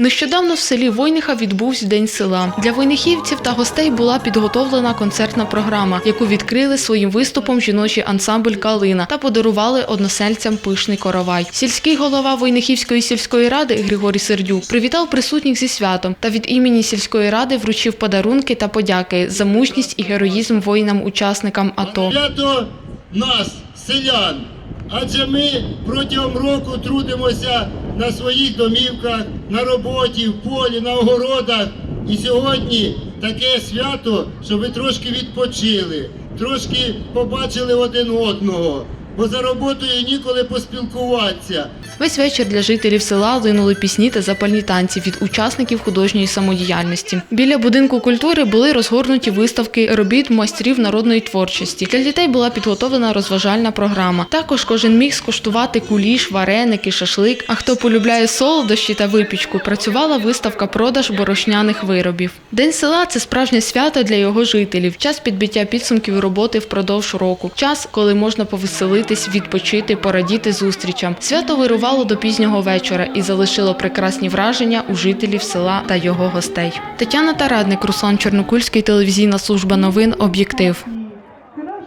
Нещодавно в селі Войниха відбувся День села. Для войнихівців та гостей була підготовлена концертна програма, яку відкрили своїм виступом жіночий ансамбль Калина та подарували односельцям пишний коровай. Сільський голова Войнихівської сільської ради Григорій Сердюк привітав присутніх зі святом та від імені сільської ради вручив подарунки та подяки за мужність і героїзм воїнам-учасникам АТО. Свято нас, селян. Адже ми протягом року трудимося на своїх домівках, на роботі, в полі, на огородах. І сьогодні таке свято, щоб ви трошки відпочили, трошки побачили один одного. Бо за роботою ніколи поспілкуватися. Весь вечір для жителів села линули пісні та запальні танці від учасників художньої самодіяльності. Біля будинку культури були розгорнуті виставки робіт майстрів народної творчості. Для дітей була підготовлена розважальна програма. Також кожен міг скуштувати куліш, вареники, шашлик. А хто полюбляє солодощі та випічку, працювала виставка продаж борошняних виробів. День села це справжнє свято для його жителів. Час підбиття підсумків роботи впродовж року. Час, коли можна повеселитись, відпочити, порадіти зустрічам. Свято вирувало до пізнього вечора і залишило прекрасні враження у жителів села та його гостей. Тетяна Тарадник, Руслан Чорнокульський, телевізійна служба новин Об'єктив.